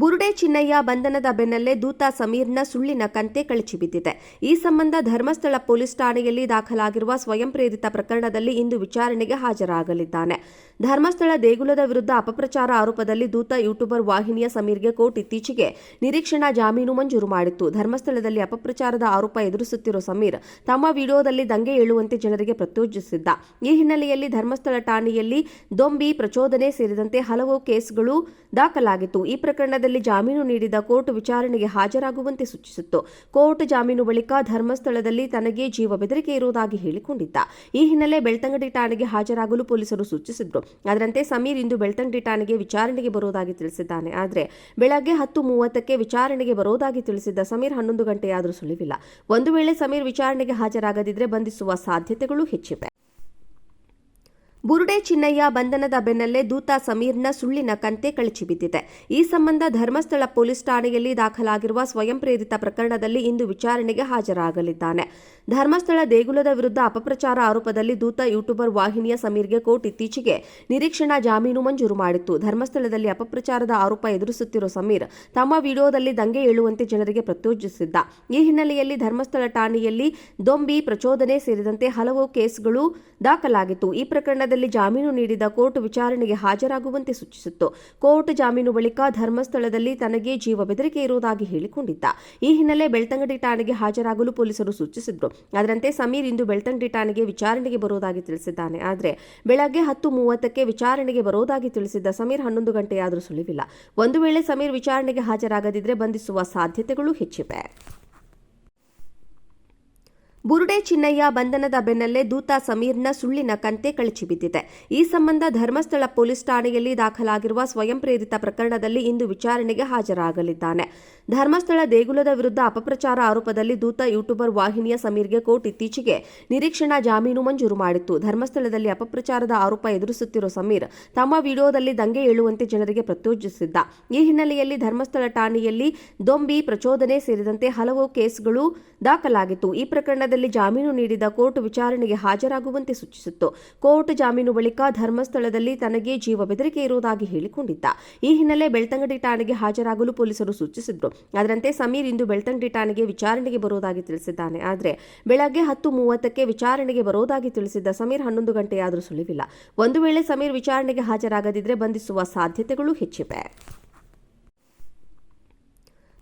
ಬುರುಡೆ ಚಿನ್ನಯ್ಯ ಬಂಧನದ ಬೆನ್ನಲ್ಲೇ ದೂತ ಸಮೀರ್ನ ಸುಳ್ಳಿನ ಕಂತೆ ಕಳಚಿಬಿದ್ದಿದೆ. ಈ ಸಂಬಂಧ ಧರ್ಮಸ್ಥಳ ಪೊಲೀಸ್ ಠಾಣೆಯಲ್ಲಿ ದಾಖಲಾಗಿರುವ ಸ್ವಯಂ ಪ್ರೇರಿತ ಪ್ರಕರಣದಲ್ಲಿ ಇಂದು ವಿಚಾರಣೆಗೆ ಹಾಜರಾಗಲಿದ್ದಾನೆ. ಧರ್ಮಸ್ಥಳ ದೇಗುಲದ ವಿರುದ್ಧ ಅಪಪ್ರಚಾರ ಆರೋಪದಲ್ಲಿ ದೂತ ಯೂಟ್ಯೂಬರ್ ವಾಹಿನಿಯ ಸಮೀರ್ಗೆ ಕೋರ್ಟ್ ಇತ್ತೀಚೆಗೆ ನಿರೀಕ್ಷಣಾ ಜಾಮೀನು ಮಂಜೂರು ಮಾಡಿತ್ತು. ಧರ್ಮಸ್ಥಳದಲ್ಲಿ ಅಪಪ್ರಚಾರದ ಆರೋಪ ಎದುರಿಸುತ್ತಿರುವ ಸಮೀರ್ ತಮ್ಮ ವಿಡಿಯೋದಲ್ಲಿ ದಂಗೆ ಏಳುವಂತೆ ಜನರಿಗೆ ಪ್ರತ್ಯೋಜಿಸಿದ್ದ. ಈ ಹಿನ್ನೆಲೆಯಲ್ಲಿ ಧರ್ಮಸ್ಥಳ ಠಾಣೆಯಲ್ಲಿ ದೊಂಬಿ ಪ್ರಚೋದನೆ ಸೇರಿದಂತೆ ಹಲವು ಕೇಸ್ಗಳು ದಾಖಲಾಗಿತ್ತು. ಈ ಪ್ರಕರಣದಲ್ಲಿ ಜಾಮೀನು ನೀಡಿದ ಕೋರ್ಟ್ ವಿಚಾರಣೆಗೆ ಹಾಜರಾಗುವಂತೆ ಸೂಚಿಸಿತ್ತು. ಕೋರ್ಟ್ ಜಾಮೀನು ಬಳಿಕ ಧರ್ಮಸ್ಥಳದಲ್ಲಿ ತನಗೆ ಜೀವ ಬೆದರಿಕೆ ಇರುವುದಾಗಿ ಹೇಳಿಕೊಂಡಿದ್ದ. ಈ ಹಿನ್ನೆಲೆ ಬೆಳ್ತಂಗಡಿ ಠಾಣೆಗೆ ಹಾಜರಾಗಲು ಪೊಲೀಸರು ಸೂಚಿಸಿದ್ರು. ಅದರಂತೆ ಸಮೀರ್ ಇಂದು ಬೆಳ್ತಂಗಡಿ ಠಾಣೆಗೆ ವಿಚಾರಣೆಗೆ ಬರುವುದಾಗಿ ತಿಳಿಸಿದ್ದಾನೆ. ಆದರೆ ಬೆಳಗ್ಗೆ ಹತ್ತು ಮೂವತ್ತಕ್ಕೆ ವಿಚಾರಣೆಗೆ ಬರುವುದಾಗಿ ತಿಳಿಸಿದ್ದ ಸಮೀರ್ ಹನ್ನೊಂದು ಗಂಟೆಯಾದರೂ ಸುಳಿವಿಲ್ಲ. ಒಂದು ವೇಳೆ ಸಮೀರ್ ವಿಚಾರಣೆಗೆ ಹಾಜರಾಗದಿದ್ದರೆ ಬಂಧಿಸುವ ಸಾಧ್ಯತೆಗಳು ಹೆಚ್ಚಿವೆ. ಬುರುಡೆ ಚಿನ್ನಯ್ಯ ಬಂಧನದ ಬೆನ್ನಲ್ಲೇ ದೂತ ಸಮೀರ್ನ ಸುಳ್ಳಿನ ಕಂತೆ ಕಳಚಿಬಿದ್ದಿದೆ. ಈ ಸಂಬಂಧ ಧರ್ಮಸ್ಥಳ ಪೊಲೀಸ್ ಠಾಣೆಯಲ್ಲಿ ದಾಖಲಾಗಿರುವ ಸ್ವಯಂ ಪ್ರೇರಿತ ಪ್ರಕರಣದಲ್ಲಿ ಇಂದು ವಿಚಾರಣೆಗೆ ಹಾಜರಾಗಲಿದ್ದಾನೆ. ಧರ್ಮಸ್ಥಳ ದೇಗುಲದ ವಿರುದ್ಧ ಅಪಪ್ರಚಾರ ಆರೋಪದಲ್ಲಿ ದೂತ ಯೂಟ್ಯೂಬರ್ ವಾಹಿನಿಯ ಸಮೀರ್ಗೆ ಕೋರ್ಟ್ ಇತ್ತೀಚೆಗೆ ನಿರೀಕ್ಷಣಾ ಜಾಮೀನು ಮಂಜೂರು ಮಾಡಿತ್ತು. ಧರ್ಮಸ್ಥಳದಲ್ಲಿ ಅಪಪ್ರಚಾರದ ಆರೋಪ ಎದುರಿಸುತ್ತಿರುವ ಸಮೀರ್ ತಮ್ಮ ವಿಡಿಯೋದಲ್ಲಿ ದಂಗೆ ಏಳುವಂತೆ ಜನರಿಗೆ ಪ್ರತ್ಯೋಜಿಸಿದ್ದ ಈ ಹಿನ್ನೆಲೆಯಲ್ಲಿ ಧರ್ಮಸ್ಥಳ ಠಾಣೆಯಲ್ಲಿ ದೊಂಬಿ ಪ್ರಚೋದನೆ ಸೇರಿದಂತೆ ಹಲವು ಕೇಸ್ಗಳು ದಾಖಲಾಗಿತ್ತು. ಈ ಪ್ರಕರಣದಲ್ಲಿ ಜಾಮೀನು ನೀಡಿದ ಕೋರ್ಟ್ ವಿಚಾರಣೆಗೆ ಹಾಜರಾಗುವಂತೆ ಸೂಚಿಸಿತ್ತು. ಕೋರ್ಟ್ ಜಾಮೀನು ಬಳಿಕ ಧರ್ಮಸ್ಥಳದಲ್ಲಿ ತನಗೆ ಜೀವ ಬೆದರಿಕೆ ಇರುವುದಾಗಿ ಹೇಳಿಕೊಂಡಿದ್ದ. ಈ ಹಿನ್ನೆಲೆ ಬೆಳ್ತಂಗಡಿ ಠಾಣೆಗೆ ಹಾಜರಾಗಲು ಪೊಲೀಸರು ಸೂಚಿಸಿದ್ರು. ಅದರಂತೆ ಸಮೀರ್ ಇಂದು ಬೆಳ್ತಂಗಡಿ ಠಾಣೆಗೆ ವಿಚಾರಣೆಗೆ ಬರುವುದಾಗಿ ತಿಳಿಸಿದ್ದಾನೆ. ಆದರೆ ಬೆಳಗ್ಗೆ ಹತ್ತು ಮೂವತ್ತಕ್ಕೆ ವಿಚಾರಣೆಗೆ ಬರುವುದಾಗಿ ತಿಳಿಸಿದ್ದ ಸಮೀರ್ ಹನ್ನೊಂದು ಗಂಟೆಯಾದರೂ ಸುಳಿವಿಲ್ಲ. ಒಂದು ವೇಳೆ ಸಮೀರ್ ವಿಚಾರಣೆಗೆ ಹಾಜರಾಗದಿದ್ದರೆ ಬಂಧಿಸುವ ಸಾಧ್ಯತೆಗಳು ಹೆಚ್ಚಿವೆ. ಬುರುಡೆ ಚಿನ್ನಯ್ಯ ಬಂಧನದ ಬೆನ್ನಲ್ಲೇ ದೂತ ಸಮೀರ್ನ ಸುಳ್ಳಿನ ಕಂತೆ ಕಳಚಿಬಿದ್ದಿದೆ. ಈ ಸಂಬಂಧ ಧರ್ಮಸ್ಥಳ ಪೊಲೀಸ್ ಠಾಣೆಯಲ್ಲಿ ದಾಖಲಾಗಿರುವ ಸ್ವಯಂ ಪ್ರೇರಿತ ಪ್ರಕರಣದಲ್ಲಿ ಇಂದು ವಿಚಾರಣೆಗೆ ಹಾಜರಾಗಲಿದ್ದಾನೆ. ಧರ್ಮಸ್ಥಳ ದೇಗುಲದ ವಿರುದ್ಧ ಅಪಪ್ರಚಾರ ಆರೋಪದಲ್ಲಿ ದೂತ ಯೂಟ್ಯೂಬರ್ ವಾಹಿನಿಯ ಸಮೀರ್ಗೆ ಕೋರ್ಟ್ ಇತ್ತೀಚೆಗೆ ನಿರೀಕ್ಷಣಾ ಜಾಮೀನು ಮಂಜೂರು ಮಾಡಿತ್ತು. ಧರ್ಮಸ್ಥಳದಲ್ಲಿ ಅಪಪ್ರಚಾರದ ಆರೋಪ ಎದುರಿಸುತ್ತಿರುವ ಸಮೀರ್ ತಮ್ಮ ವಿಡಿಯೋದಲ್ಲಿ ದಂಗೆ ಏಳುವಂತೆ ಜನರಿಗೆ ಪ್ರತ್ಯೋಜಿಸಿದ್ದ ಈ ಹಿನ್ನೆಲೆಯಲ್ಲಿ ಧರ್ಮಸ್ಥಳ ಠಾಣೆಯಲ್ಲಿ ದೊಂಬಿ ಪ್ರಚೋದನೆ ಸೇರಿದಂತೆ ಹಲವು ಕೇಸ್ಗಳು ದಾಖಲಾಗಿತ್ತು. ಈ ಪ್ರಕರಣದಲ್ಲಿ ಜಾಮೀನು ನೀಡಿದ ಕೋರ್ಟ್ ವಿಚಾರಣೆಗೆ ಹಾಜರಾಗುವಂತೆ ಸೂಚಿಸಿತ್ತು. ಕೋರ್ಟ್ ಜಾಮೀನು ಬಳಿಕ ಧರ್ಮಸ್ಥಳದಲ್ಲಿ ತನಗೆ ಜೀವ ಬೆದರಿಕೆ ಇರುವುದಾಗಿ ಹೇಳಿಕೊಂಡಿದ್ದ. ಈ ಹಿನ್ನೆಲೆ ಬೆಳ್ತಂಗಡಿ ಠಾಣೆಗೆ ಹಾಜರಾಗಲು ಪೊಲೀಸರು ಸೂಚಿಸಿದ್ರು. ಅದರಂತೆ ಸಮೀರ್ ಇಂದು ಬೆಳ್ತಂಗಡಿ ಠಾಣೆಗೆ ವಿಚಾರಣೆಗೆ ಬರುವುದಾಗಿ ತಿಳಿಸಿದ್ದಾನೆ. ಆದರೆ ಬೆಳಗ್ಗೆ ಹತ್ತು ಮೂವತ್ತಕ್ಕೆ ವಿಚಾರಣೆಗೆ ಬರುವುದಾಗಿ ತಿಳಿಸಿದ್ದ ಸಮೀರ್ ಹನ್ನೊಂದು ಗಂಟೆಯಾದರೂ ಸುಳಿವಿಲ್ಲ. ಒಂದು ವೇಳೆ ಸಮೀರ್ ವಿಚಾರಣೆಗೆ ಹಾಜರಾಗದಿದ್ದರೆ ಬಂಧಿಸುವ ಸಾಧ್ಯತೆಗಳು ಹೆಚ್ಚಿವೆ.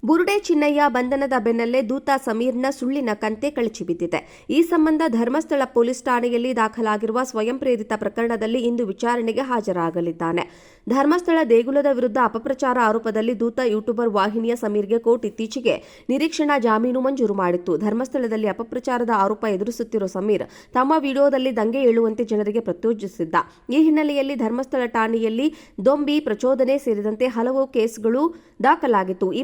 ಬುರುಡೆ ಚಿನ್ನಯ್ಯ ಬಂಧನದ ಬೆನ್ನಲ್ಲೇ ದೂತ ಸಮೀರ್ನ ಸುಳ್ಳಿನ ಕಂತೆ ಕಳಚಿಬಿದ್ದಿದೆ. ಈ ಸಂಬಂಧ ಧರ್ಮಸ್ಥಳ ಪೊಲೀಸ್ ಠಾಣೆಯಲ್ಲಿ ದಾಖಲಾಗಿರುವ ಸ್ವಯಂ ಪ್ರೇರಿತ ಪ್ರಕರಣದಲ್ಲಿ ಇಂದು ವಿಚಾರಣೆಗೆ ಹಾಜರಾಗಲಿದ್ದಾನೆ. ಧರ್ಮಸ್ಥಳ ದೇಗುಲದ ವಿರುದ್ಧ ಅಪಪ್ರಚಾರ ಆರೋಪದಲ್ಲಿ ದೂತ ಯೂಟ್ಯೂಬರ್ ವಾಹಿನಿಯ ಸಮೀರ್ಗೆ ಕೋರ್ಟ್ ಇತ್ತೀಚೆಗೆ ನಿರೀಕ್ಷಣಾ ಜಾಮೀನು ಮಂಜೂರು ಮಾಡಿತ್ತು. ಧರ್ಮಸ್ಥಳದಲ್ಲಿ ಅಪಪ್ರಚಾರದ ಆರೋಪ ಎದುರಿಸುತ್ತಿರುವ ಸಮೀರ್ ತಮ್ಮ ವಿಡಿಯೋದಲ್ಲಿ ದಂಗೆ ಏಳುವಂತೆ ಜನರಿಗೆ ಪ್ರತ್ಯೋಜಿಸಿದ್ದ ಈ ಹಿನ್ನೆಲೆಯಲ್ಲಿ ಧರ್ಮಸ್ಥಳ ಠಾಣೆಯಲ್ಲಿ ದೊಂಬಿ ಪ್ರಚೋದನೆ ಸೇರಿದಂತೆ ಹಲವು ಕೇಸ್ಗಳು ದಾಖಲಾಗಿತ್ತು. ಈ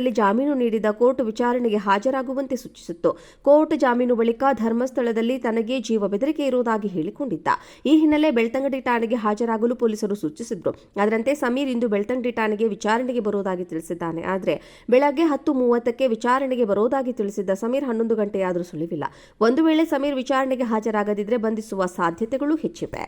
ಪ್ರಕರಣದಲ್ಲಿ ಜಾಮೀನು ನೀಡಿದ ಕೋರ್ಟ್ ವಿಚಾರಣೆಗೆ ಹಾಜರಾಗುವಂತೆ ಸೂಚಿಸಿತ್ತು. ಕೋರ್ಟ್ ಜಾಮೀನು ಬಳಿಕ ಧರ್ಮಸ್ಥಳದಲ್ಲಿ ತನಗೆ ಜೀವ ಬೆದರಿಕೆ ಇರುವುದಾಗಿ ಹೇಳಿಕೊಂಡಿದ್ದ. ಈ ಹಿನ್ನೆಲೆ ಬೆಳ್ತಂಗಡಿ ಠಾಣೆಗೆ ಹಾಜರಾಗಲು ಪೊಲೀಸರು ಸೂಚಿಸಿದ್ರು. ಅದರಂತೆ ಸಮೀರ್ ಇಂದು ಬೆಳ್ತಂಗಡಿ ಠಾಣೆಗೆ ವಿಚಾರಣೆಗೆ ಬರುವುದಾಗಿ ತಿಳಿಸಿದ್ದಾನೆ. ಆದರೆ ಬೆಳಗ್ಗೆ ಹತ್ತು ಮೂವತ್ತಕ್ಕೆ ವಿಚಾರಣೆಗೆ ಬರುವುದಾಗಿ ತಿಳಿಸಿದ್ದ ಸಮೀರ್ ಹನ್ನೊಂದು ಗಂಟೆಯಾದರೂ ಸುಳಿವಿಲ್ಲ. ಒಂದು ವೇಳೆ ಸಮೀರ್ ವಿಚಾರಣೆಗೆ ಹಾಜರಾಗದಿದ್ದರೆ ಬಂಧಿಸುವ ಸಾಧ್ಯತೆಗಳು ಹೆಚ್ಚಿವೆ.